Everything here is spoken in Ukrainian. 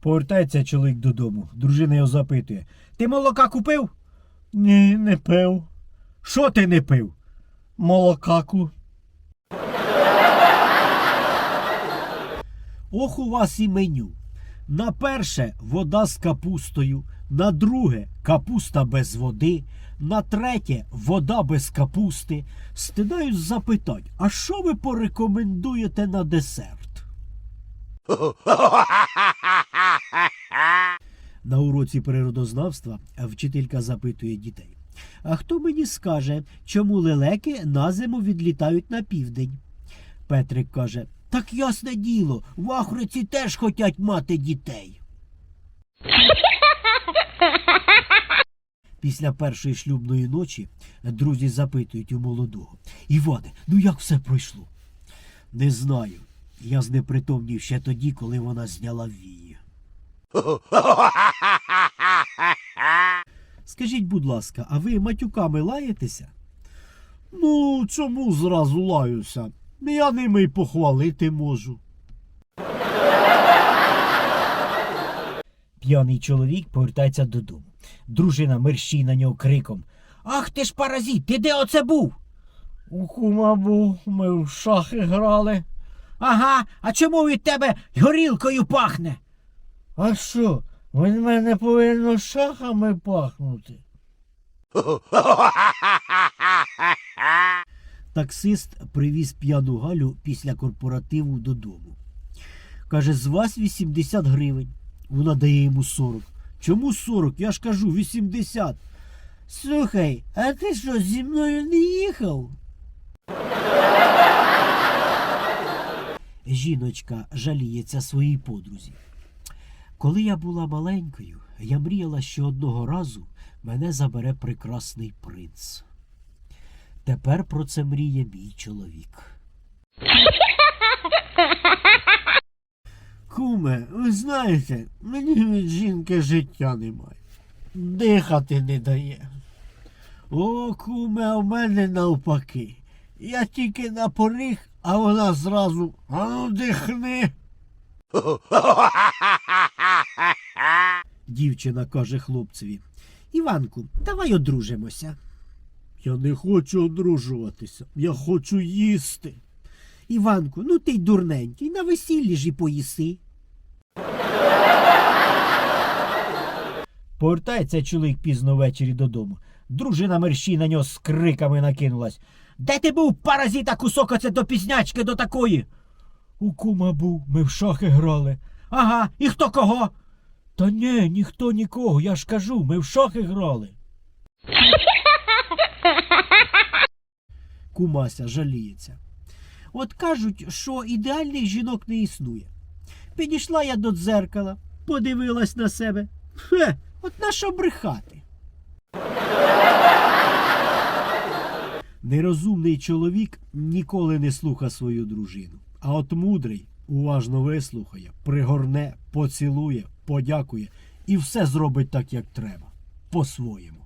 Повертається чоловік додому. Дружина його запитує: Ти молока купив? Ні, не пив. Що ти не пив? Молокаку. Ох у вас і меню. На перше вода з капустою, на друге капуста без води, на третє вода без капусти. Стидаюсь запитать, а що ви порекомендуєте на десерт? На уроці природознавства вчителька запитує дітей. А хто мені скаже, чому лелеки на зиму відлітають на південь? Петрик каже: Так ясне діло, в Ахриці теж хотять мати дітей. Після першої шлюбної ночі друзі запитують у молодого. Іване, ну як все пройшло? Не знаю. Я знепритомнів ще тоді, коли вона зняла вії. Скажіть, будь ласка, а ви матюками лаєтеся? Ну, чому зразу лаюся? Я ними й похвалити можу. П'яний чоловік повертається додому. Дружина мерщій на нього криком. Ах ти ж паразит, ти де оце був? У кума був, ми в шахи грали. Ага, а чому від тебе горілкою пахне? А що, від мене повинно шахами пахнути? Таксист привіз п'яну Галю після корпоративу додому. Каже, з вас 80 гривень. Вона дає йому 40. Чому 40? Я ж кажу 80. Слухай, а ти що зі мною не їхав? Жіночка жаліється своїй подрузі. Коли я була маленькою, я мріяла, що одного разу мене забере прекрасний принц. Тепер про це мріє мій чоловік. Куме, ви знаєте, мені від жінки життя немає. Дихати не дає. О, куме, в мене навпаки. Я тільки на поріг, а вона зразу ану дихни. Дівчина каже хлопцеві. Іванку, давай одружимося. Я не хочу одружуватися, я хочу їсти. Іванку, ну ти й дурненький, на весіллі ж і поїси. Повертається чоловік пізно ввечері додому. Дружина мерщій на нього з криками накинулась. Де ти був, паразита, кусок оце до пізнячки до такої? У кума був, ми в шахи грали. Ага, і хто кого? Та ні, ніхто нікого, я ж кажу, ми в шахи грали. Кумася жаліється. От кажуть, що ідеальних жінок не існує. Підійшла я до дзеркала, подивилась на себе. Хе, от на що брехати. Нерозумний чоловік ніколи не слуха свою дружину, а от мудрий уважно вислухає, пригорне, поцілує, подякує і все зробить так, як треба, по-своєму.